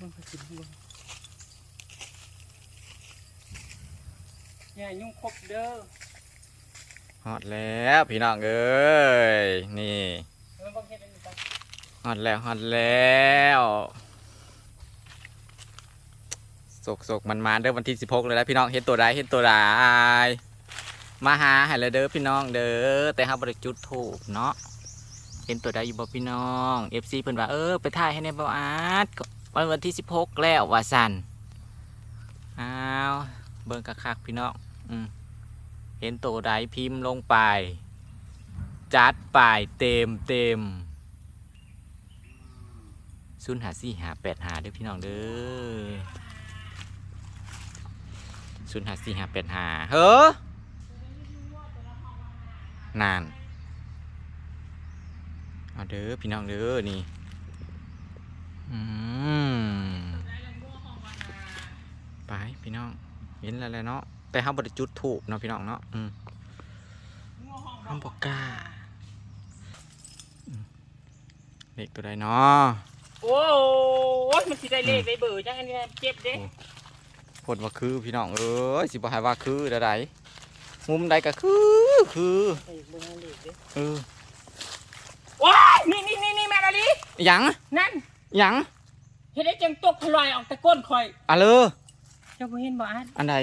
มันก็สิบวอย่ายุ่งครบเด้อฮอดแล้วพี่น้องเอ้ยนี่แล้วบางเฮ็ดอันนี้ไปฮอดแล้วฮอดแล้วสกสกมันมาเด้อวันที่สิบหกเลยแล้วพี่น้องเห็นตัวใดเห็นตัวใดมาหาให้เลยเด้อพี่น้องเด้อแต่ห้าบริจุดถูกเนาะเห็นตัวใดอยู่บ่พี่น้องเอฟซีเพิ่นว่าเออไปถ่ายให้ในบ่อาร์ต วันวันที่สิบหกแล้วว่าสันอ้าวเบิ่งคักๆพี่น้องอืมเห็นตัวใดพิมพ์ลงไป จัดไปเต็มเต็มศูนหาสี่หาแปดหาเด้อพี่น้องเด้อศูนหาสี่หาแปดหาเฮ้อนาน เอาเด้อพี่น้องเด้อนี่อืมไป พี่น้อง เห็นแล้วแหละเนาะ แต่ห้ามบริจุดถูกเนาะพี่น้องเนาะอืมห้ามบอกกล้าอืมเลขตัวใดเนาะโอ้ยมันสิได้เลขได้เบอร์จังอันนี้เจ็บเด้ผลว่าคือพี่น้องเอ้ยสิบ่ให้ว่าคือใดๆมุมใดก็คือคือไอ้เบอร์เลขเด้เออว้ายนี่นี่นี่นี่แม่กะลีหยังนั่นหยังเฮ็ดได้จังตกพลอยออกตะก้นคอยอะเลอ เจ้าบ่เห็นบ่อาร์ตอันไหน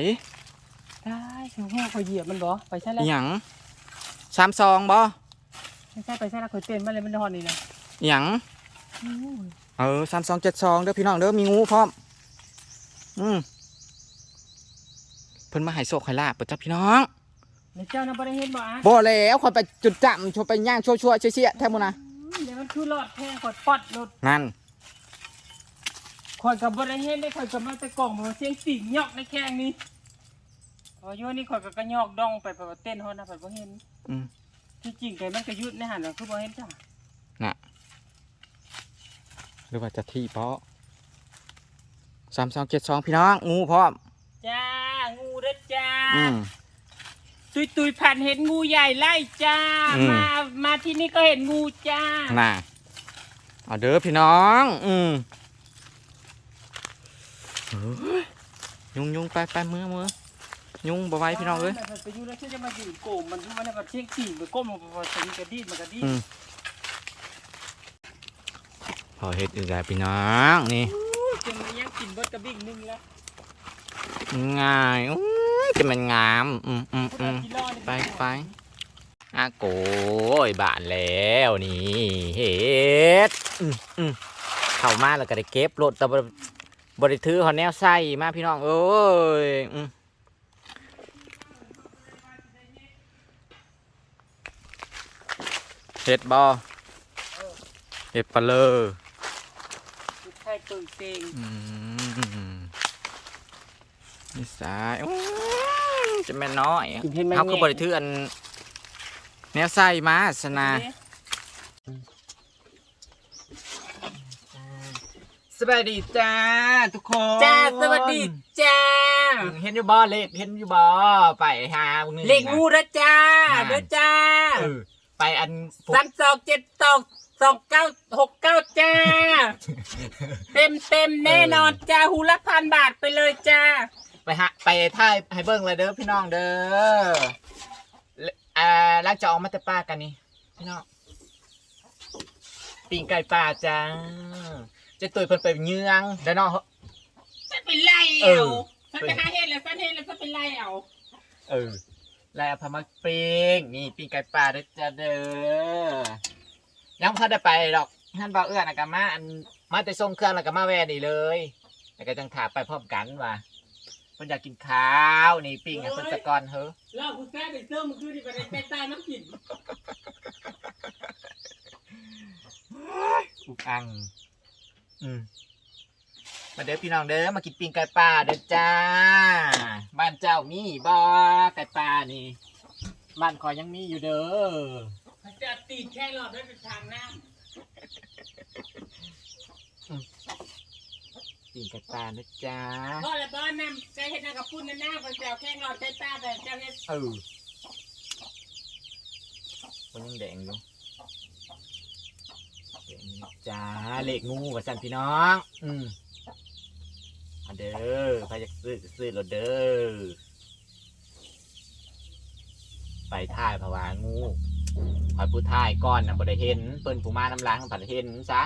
ได้เสียงแห้งคอยเหยียบมันบ่ไปใช่แล้วหยังสามซองบ่ไม่ใช่ไปใช่แล้วคอยเต้นมาเลยมันนอนนี่นะหยังโอ้ยเออสามซองเจ็ดซองเด้อพี่น้องเด้อมีงูพร้อมอืมเพิ่นมาให้โชคให้ลาบเปิดจ้าพี่น้องแล้วเจ้าน่ะบ่ได้เห็นบ่อาร์ตบ่แล้วคนไปจุดจำชวนไปย่างชั่วๆเชี่ยๆแท้มุนะอืมเดี๋ยวมันคือหลอดแทงกดปอดรถนั่น คอยกับบริเห็นได้คอยกับมาแต่กล่องมาเสียงติ่งยอกในแข้งนี้พอโยนี่คอยกับกระยอกดองไปไปว่าเต้นฮอดนะไปบ่เห็นอืมที่จริงไก่มันก็ยุดในหันน่ะคือบ่เห็นจ้ะหรือว่าจะที่เพราะสามสองเจ็ดสองพี่น้องงูพร้อมจ้างูเด้อจ้าอืม ตุยตุยผ่านเห็นงูใหญ่ไล่จ้าอืม มามาที่นี่ก็เห็นงูจ้าน่ะเอาเด้อพี่น้อง อืมเฮ้ ยยุงยุงไปไปมือมือยุงบ่ไหว้พี่น้องเอ้ยมันไปอยู่แล้วฉันจะมายืนโกมมันมันน่ะแบบเสียงติ่งไปก้มลงไปว่ามันกระดิ่มันกระดิ่อืมพอเฮ็ดอีกแล้วพี่น้องนี่จนมันยังกินเบิดกระบิ่งหนึงแล้วง่ายอุ้ยจะมันงามอืมอืมอืมกิโลนี่ไปไปอาโกยบานแล้วนี่เฮ็ดอืมอืมเข้ามาแล้วก็ได้เก็บรถแต่ บ่บริถือหอแนวใส่มาพี่น้องเอ้ยอืมเฮ็ดบ่เฮ็ดปลาเลอใช่ตื่นเต็งอืมนี่สายอู้จะแม่นน้อยกินเห็นไหมเขาคือบริถืออันแนวใส่มาสนา สวัสดีจ้าทุกคนจ้าสวัสดีจ้าเห็นอยู่บ่เลขเห็นอยู่บ่ไปหาพวกนี้เลขงูเด้อจ้าน่ะเด้อจ้าเออไปอันพวกสามสองเจ็ดสองสองเก้าหกเก้าจ้า เต็มเต็มแน่นอนจ้าหูละพันบาทไปเลยจ้า ไปหาไปท่ายให้เบิ่งเลยเด้อพี่น้องเด้อเลอ่าล้างจะออกมาแต่ป้ากันนี่พี่น้องปิ่งไก่ป่าจ้า เจะตุยเพิ่นไปเยืองเด้อน้องจะเป็นไล่เอเอาอถ้าไปหาเห็ดแล้วฟันเห็ดแล้วจะเป็นไล่เอาเออแล้วเอาพามาปิ้งนี่ปิ้งไก่ป่าเด้อจ้าเด้อยังพอได้ไปดอกท่านบ่าวเอื้อนะกะมาอันมาแต่ส่งเครื่องแล้วก็มาแวะนี่เลยแล้วก็จังถาไปพร้อมกันว่ะเพิ่นอยากกินข้าวนี่ปิ้งให้เพิ่นสะก่อนเฮ้อเล่าคุณแซ่ไปเติมมันคือที่ไปได้ไปตายน้ำกินอุกอัง อืมมาเด้อพี่น้องเด้อมากินปิ้งไก่ป่าเด้อจ้า บ้านเจ้ามีบ่ไก่ป่านี่บ้านขอยยังมีอยู่เด้อมันจะตีนแค่หลอดด้วยเป็นทางน้ปิ้งไก่ป่าเด้อจ้าำพ่อและบ้านน้ำใจเห็ดนางกับปุ้นนั่นหน้าคนแซวแค่หลอดใจตาแต่เจ้าเห็ดเออคนยังแดงอยู่แดงอยู่ จ้าเลขงูว่าสันพี่น้อง อืมอันเด้อใครจะซื้อซื้อรถเด้อไปท่ายภาวางูคอยผู้ท่ายก้อนนะบ่ได้เห็นเปิ้นผู้มาน้ำล้างผัดเห็นซะ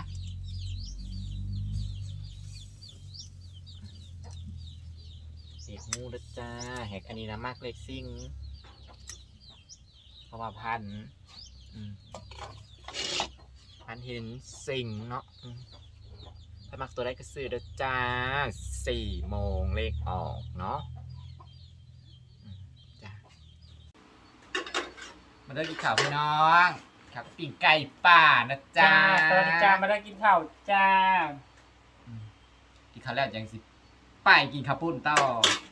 เสีงูเด้อจ้าแหกอันนี้นะมากเล็กซิ่งเพราะว่าพันอืม เห็นสิ่งเนาะอืมถ้ามักตัวได้ก็ซื้อเด้อจ้าสี่โมงเลขออกเนาะอืมจ้ามาได้กินข่าวพี่น้องครับปิ่งไก่ป่านะจ้าจ้าสวัสดีจ้ามาได้กินข้าวจ้าอืมกินข้าวแล้วยังสิไปกินข้าวปุ้นต่อ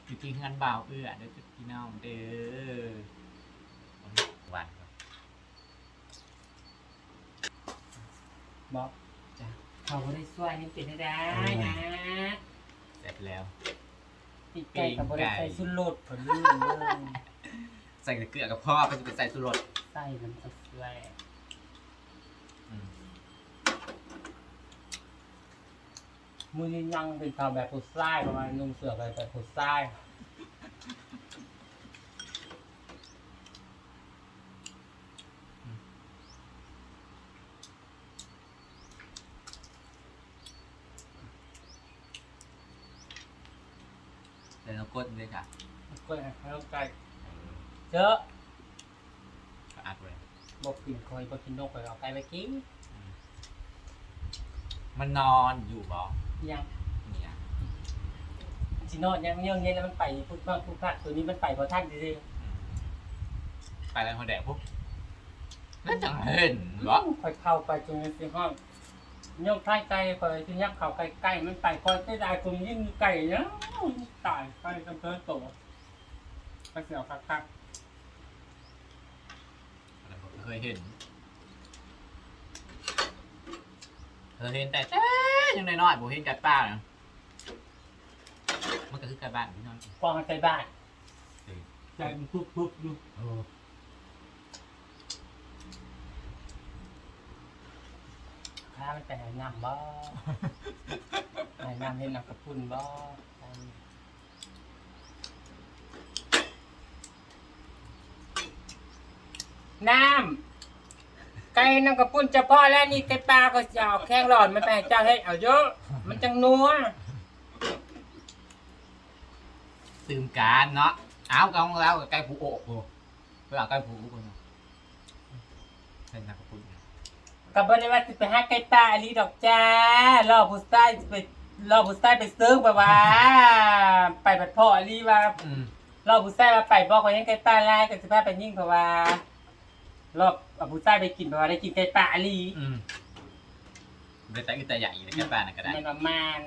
อยู่กินเงินบ่าวเอื้อเด้อพี่น้องเด้อหวานครับ บอกจ้าเขาบ่ได้ช่วยนี่เป็นได้ได้นะเสร็จแล้ว ติดไก่กับบ่ได้ใส่สุรสผลลืมเบิ่งใส่เกลือกับพ่อไปจะเป็นใส่สุรสใส่มันจะสวยอืมมือนี้ยังเป็นข้าวแบบผู้ชายประมาณนุ่งเสื้อแบบแบบผู้ชายเดี๋ยว เรากดเลยค่ะก็ให้เราไก่เจอะก็อัดไว้บอกกินคอยบอกกินนกไปเอาไก่ไปกินมันนอนอยู่บ่ยังเนี่ยชิโนอนยังเงี้ยเงี้ยแล้วมันไปพุดมากพุดพลาดตัวนี้มันไปเพราะท่านจริงอืมไปแล้วพอแดกปุ๊บแล้วจังเห็นๆบ่คอยเข้าไปจนในห้องโยกท้ายไก่คอยที่ยักเข้าไก่ไก่มันไปคอยได้ได้คุณยิ่งไก่เนาะตายไก่จำเพิ่มโตไปเสียวคักเคยเห็นเคยเห็นแต่แต่ยังน้อยๆผมเห็นไก่ป้านะมันก็คือไก่บ้านพี่น้องๆกองไก่บ้านอืมไก่มันปุ๊บปุ๊บอยู่โอ้ ข้า มันไปไหนน้ำบ่ไหนน้ำเห็นน้ำกระปุ่นบ่น้ำไก่น้ำกระปุ่นจะพอแล้วนี่ไก่ปลาก็จะเอาแข้งหลอดมันไปให้เจ้าให้เอาเยอะ มันจังนัวตื่มการเนาะเอากองแล้วกับไก่ผูโอกโอ้เพื่อเอาไก่ผูคนเนาะเป็นนักปุ่น กับบริวารสิไปหาไก่ตาอลีดอกจ้ารอผู้ใต้ไปรอผู้ใต้ไปซื้อไปว่า ไปบัดพ่ออลีว่าอืมรอบผู้ชายมาไปบอกว่ายังไก่ตาลายกับสิพาไปยิ่งเพราะว่ารอบเอาผู้ชายไปกินเพราะว่าได้กินไก่ตาอลีอืมเป็นแต่อึแต่ใหญ่เลยไก่บ้าน่ะก็ได้มันประมาณ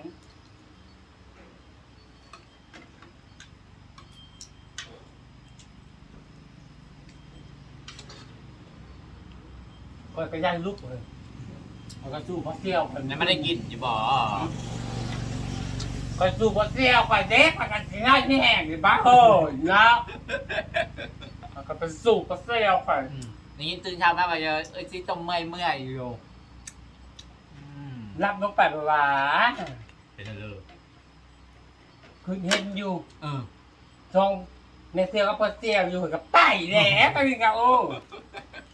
อยไปย่างลูกเลยเอากระสู้พอเซี่ยวคนนั่นไม่ได้กินอยู่บ่คอยสู้พอเซี่ยวคอยเด็กคอยกันสิง่ายที่แห้งหรือบ้าโอ้ยนะเอาก็ไปสู้พอเซี่ยวคอยอืมนี่ตื่นเช้ามาไปเจอเอ้ยซิต้มเมื่อยเมื่อยอยู่อืมรับลงไปแบบว่าเป็นอะไรเลยคือเห็นอยู่เออทองในเซียวก็พอเซียวอยู่กับไก่แหละไปกินกับโอ้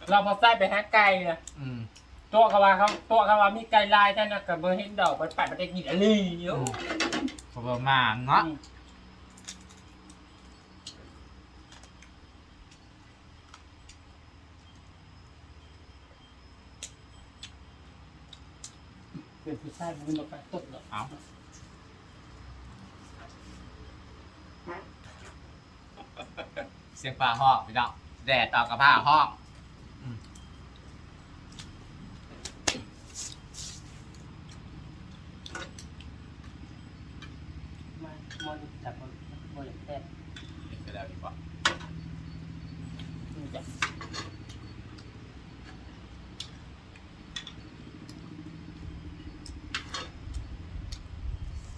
เราพอใส่ไปหาไก่นะอืมตัวเขาว่าเขาตัวเขาว่ามีไก่ลายท่านนะกับเบอร์เห็นดอกมันปัดมันได้กินอะไรอยู่ประมาณเนาะเป็นผู้ชายมันมาไปต้นหรอกเอาเสียงปลาห้องพี่น้องแดดต่อกับผ้าห้อง มามันจับมันมันอย่างแท้นี่คือแล้วดีกว่ามันจะ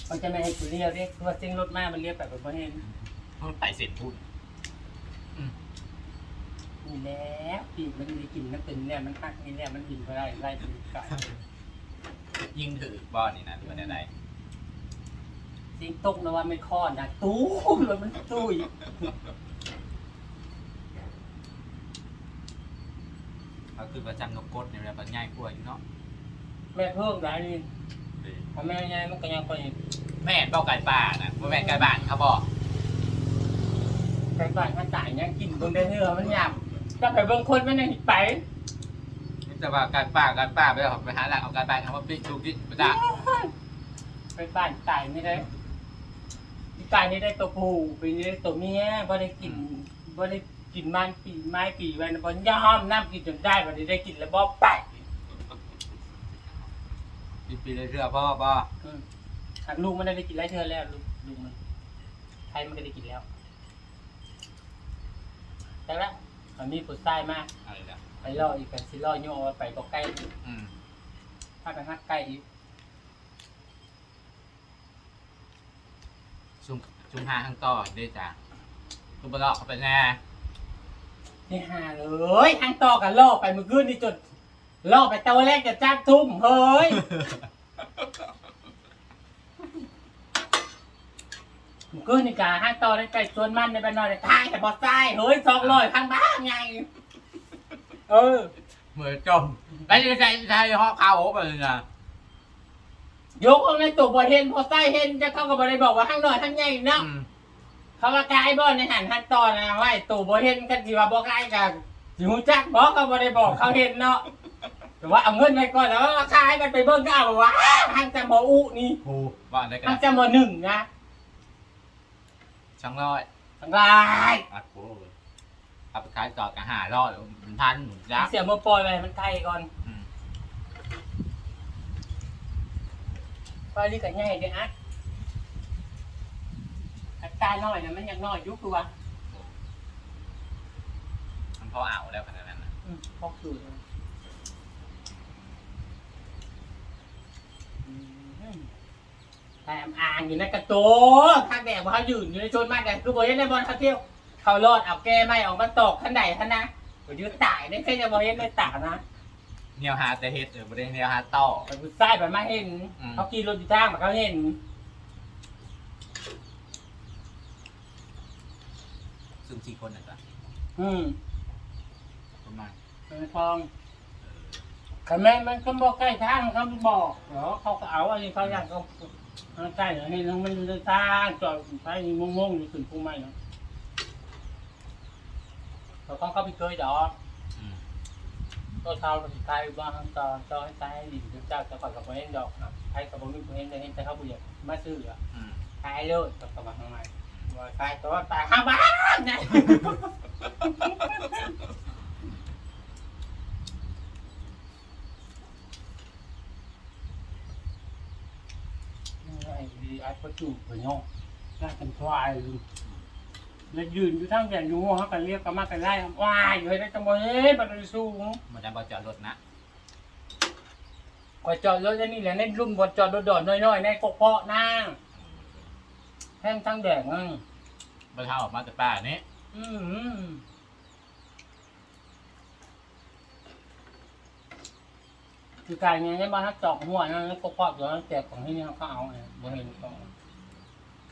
เขาจะไม่ให้กูเรียกเรียกว่าเสียงรถมามันเรียกแบบแบบเห็นเพิ่งไต่เสร็จพูดนี่แหล้วปีกมันมีกลิ่นน้ำตึงเนี่ยมันหักนี่เนี่ยมันบินไปได้ไล่ปีกไก่ยิ่งถือบ้อนนี่นะหรือว่าอะไรจริงตกนะว่าไม่คอนนะตู้มเลยมันตุ้ยเขาคือประจำนกกดในเวลาปัญญายกลัวอยู่เนาะแม่เพิ่งได้นี่พอแม่ยายมันก็ยังไปแม่เป้าไก่ป่านะว่าแม่ไก่บ้านเขาบอกไปบ้านข้าตายยังกินเบิ่งได้เนื้อมันหยาบก็ไปเบิ่งคนมันยังไปแต่ว่าไก่ป่าไก่ป่าไปเอาไปหาหลักเอาไก่บ้านเอามาปิ้งดูดิประจ้าไปบ้านตายไม่ได้ ที่ตายนี่ได้ตัวผู้ปีนี้ได้ตัวเมียพอได้กินพอได้กินมันปีไม้ปีไว้นะพอยอมน้ำกินจนได้พอได้ได้กินแล้วบ่ไปปีปีเลยเชื่อพ่อพ่ออืมหากลูกมันได้กินไรเธอแล้วลูกลูกมันใครมันก็ได้กินแล้วแต่ละมันมีผลใต้มากอะไรเนี่ยไปล่ออีกกันสิล่อโยเอาไปก็ใกล้อีกอืมถ้าไปฮักใกล้อีก ซุ่มซุ่มหาทางต่อเด้จ้าซุ่มบลอกเขาไปแน่นี่หาเลยทางต่อกันล่อไปเมื่อคืนนี่จนล่อไปตัวแรกจะจ้าทุ่มเฮ้ยเมื่อคืนนี่กาห้างต่อได้ใกล้ชวนมันในบ้านนอนในทางแต่บอสใต้เฮ้ยสองร้อยข้างบ้านไงเออ เหมือนจมไปใจใจใจห่อข้าวโอ๊บไปเลยนะ ยกออกในตัวบอเห็นพอใต้เห็นจะเข้ากับบอได้บอกว่าข้างนอกข้างใหญ่เนาะอืมเขาว่ากายบอในหันหันต่อนะว่าไอ้ตัวบอเห็นกันสิว่าบอกายกันสิหูจักบอกเขาบอได้บอกเขาเห็นเนาะแต่ว่าเอาเงินไปก่อนแล้วราคายมันไปเบิ่งก็เอาว่าทางจำบออุนี่โอ้ว่าอะไรกันทางจำบอหนึ่งนะช่างร้อยทางลายอัดโอ้เอาไปขายต่อกันหาร้อยมันพันหนุนยักษ์เสียมือปล่อยไปมันไกลก่อน อืมปล่อยนี่ก็ง่ายเด้ออะอัตราน้อยนะมันยังน้อยอยุคตัวมันพออ่าวแล้วขนาดนั้นนะอืมพกอยู่เลยอืมแต่อ่างอยู่ในกระโตข้างแดดว่าเขายืนอยู่ในชนมากแต่คือบริเวณในบอลเขาเที่ยว เขารอดเอาแก้ไม่ออกมาตกขั้นใดท่านนะก็ยืดตายได้แค่จะบริเวณในตานะ เนียวหาแต่เฮ็ดเออประเด็นเนียวหาต่อไปบุษไส้ไปมาเห็น อืม เขาขี่รถอยู่ทางมาเขาเห็นซึ่งสี่คนนะจ๊ะอืมประมาณเป็นทองแต่แม่มันก็บอกใกล้ทางเขาบอกเหรอเขาก็เอาอันนี้เขาอยากเขาใกล้เหรอเห็นมันเลยทางจอดไปงงๆอยู่ถึงภูมิเนาะเขาต้องเข้าไปเคยดอกอืม ตัวเท้าตัวสุดท้ายบ้างต่อต่อให้ตายดิเจ้าจะก่อนกับเห็นดอกครับใครกับผมมีเห็นแต่เห็นแต่เขาบุญมาซื้ออะอืมตายเลยกับกระบะข้างในว่าตายตัวตายห้าบ้านไงไอ้ดีไอ้ประจุไปเนาะน่าเป็นควายเลย แล้วยืนอยู่ทั้งแก่อยู่หัวเขากันเรียกกันมากันไล่ว้ายอยู่ให้ได้จังหวะเฮ้ยบันไดสูงมันจะบอจอดรถนะกว่าจอดรถนี่แหละในรุ่มบนจอดรถดอดน้อยๆในกกเพาะนั่งแห้งทั้งแดงนั่งบอเท้าออกมาจากป่านี้อืมคือการเงี้ยในบ้านถ้าจอกหัวนั่นแล้วกกเพาะตัวนั้นแจกของที่นี่เขาก็เอาไงบ่เห็นต้อง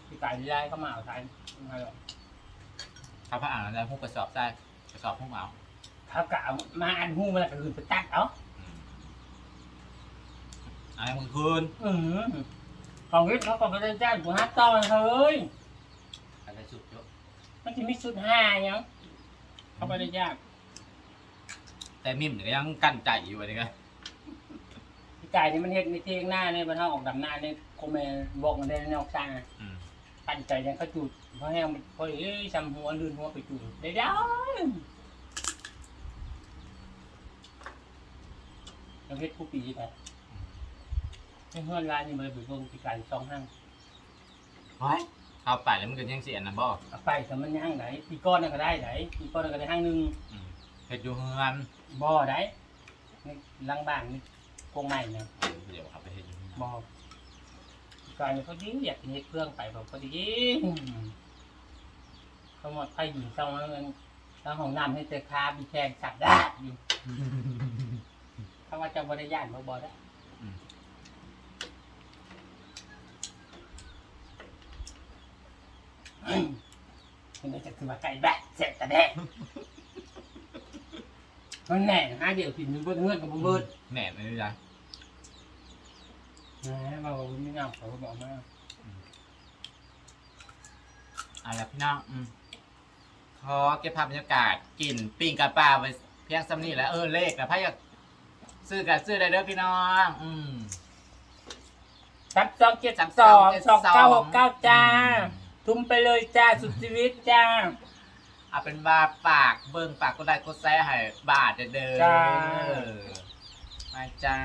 คือการย้ายเข้ามาเอาใช้ไม่หรอก ถ้าพระอ่านอะไรพวกกระสอบได้กระสอบพวกเอาถ้ากะเอามาอันหูมันก็คือไปตัดเอาอืมเอะไรมึงคืนอืมของวิทย์เขาก็ไปได้จ้างผู้ฮัตตอนเฮ้ยอะไรสุดเยอะมันจะมีสุดห้ายังเขาไปได้ยากแต่มิมเนี่ยยังกั้นใจอยู่อะไรกันพี่ไก่นี่มันเห็ดในเทียงหน้าในบรรเทาออกดำหน้าในโคเมนบอกมันได้ในนอกชางอืม ปั่นใจยังเขาจุดเพราะแห้งเพราะเอ้ยจำหัวลื่นหัวไปจุดได้ได้เราเฮ็ดผู้ปีไปให้เพื่อนร้านนี่มาไปเบิ่งพี่ไก่สองห้างเฮ้ยเข้าไปแล้วมันก็ยังเสียนะบ่เอาไปแต่มันห้างไหนปีก้อนนั่นก็ได้ไหนปีก้อนนั่นก็ได้ห้างหนึ่งอืมเฮ็ดอยู่เฮือนบ่อได้นี่หลังบ้านนี่กงใหม่เนี่ยเดี๋ยวเอาไปเฮ็ดอยู่เฮือนบอการเขายิ่งอยากเฮ็ดเครื่องไปแบบเขาดีเขาหมดไฟหญิงเศร้าแล้วเงินแล้วของน้ำให้เจอคาบีแทงสับได้อยู่ถ้าว่าจะบริยานบ่บ่ได้มันจะคือว่าไก่แบะเสร็จแต่แดะมันแน่หาเดี๋ยวกินเบิ้ลเงื่อนกับมันเบิ้ลแน่เลยจ้ะ นะเราไม่เอาเขาบอกมาเอาละพี่น้องอืมขอเก็บภาพบรรยากาศกินปิ้งกับปลาไว้เพียงซ้ำนี่แหล้วเออเลขนะพายอยากซื้อกับซื้อได้เด้อพี่น้อง อืม ซับสองเจ็ดสองสองเก้าหกเก้าจ้า ทุ่มไปเลยจ้าสุดชีวิตจ้า เอาเป็นว่าปากเบิ่งปากก็ได้ก็แซ่ให้บาทเด้อจ้า มาจ้า